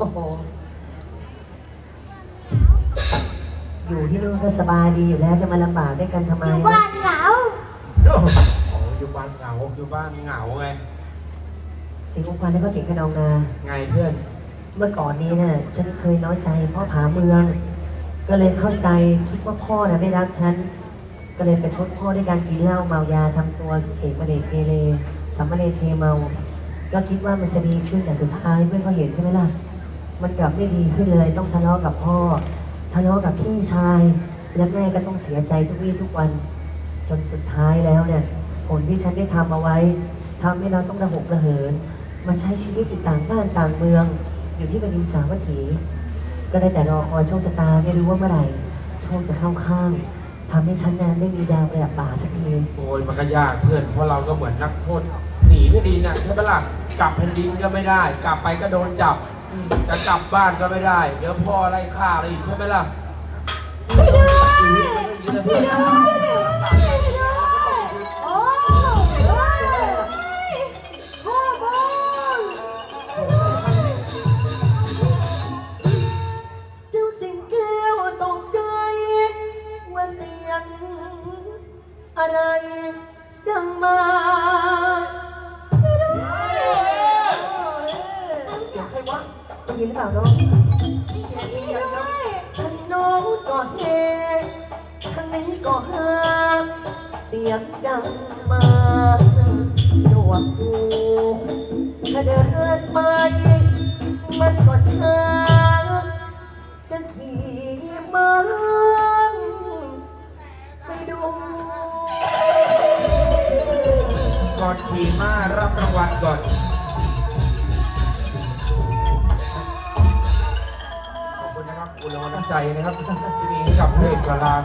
โอ้โห อยู่ที่นู่นก็สบายดีอยู่แล้วจะมาลำบากด้วยกันทำไม อยู่บ้านเหงาโอ้โหอยู่บ้านเหงาอยู่บ้านเหงาไง สิงห์อุพันธ์แล้วก็สิงห์ขนองนา ไงเพื่อน เมื่อก่อนนี้เนี่ยฉันเคยน้อยใจพ่อผาเมือง ก็เลยเข้าใจคิดว่าพ่อน่ะไม่รักฉัน ก็เลยไปชดพ่อด้วยการกินเหล้าเมายาทำตัวเอกมาเดกเกเรสัมมาเนเทเมา ก็คิดว่ามันจะดีขึ้นแต่สุดท้ายเพื่อนก็เห็นใช่ไหมล่ะ มันกลับไม่ดีขึ้นเลยต้องทะเลาะกับพ่อ ทะเลาะกับพี่ชาย และแม่ก็ต้องเสียใจทุกวี่ทุกวัน จนสุดท้ายแล้วเนี่ยผลที่ฉันได้ทำเอาไว้ทำให้เราต้องระหกระเหิน มาใช้ชีวิตอยู่ต่างบ้านต่างเมือง อยู่ที่บดินสาวัตถี ก็ได้แต่รอคอยโชคชะตาไม่รู้ว่าเมื่อไหร่โชคจะเข้าข้างทำให้ฉันนั้นได้มีดาวประดับบ่าสักทีโอ้ยมันก็ยากเพื่อนเพราะเราก็เหมือนนักโทษหนีไม่ดีนะใช่ปะล่ะกลับแผ่นดินก็ไม่ได้ กลับไปก็โดนจับ จะกลับบ้านก็ไม่ได้ เดี๋ยวพ่อไล่ฆ่าอะไรอีกใช่ไหมล่ะช่วยด้วยช่วยด้วยช่วยด้วยโอ้ยพ่อบอลเจ้าสิงแก้วตกใจ ว่าเสียงอะไรดังมา ยินหรือเปล่าน้องนี่ด้วยท่านโน้นก็เฮทางนี้ก็ฮาเสียงดังมาหนวกหูถ้าเดินไป มันก็ช้าจะขี่ม้าไปดู ก่อนขี่ม้ารับรางวัลก่อน นะครับอุณรางวัลน้ำใจนะครับ ที่มีให้กับพระเอกสาราม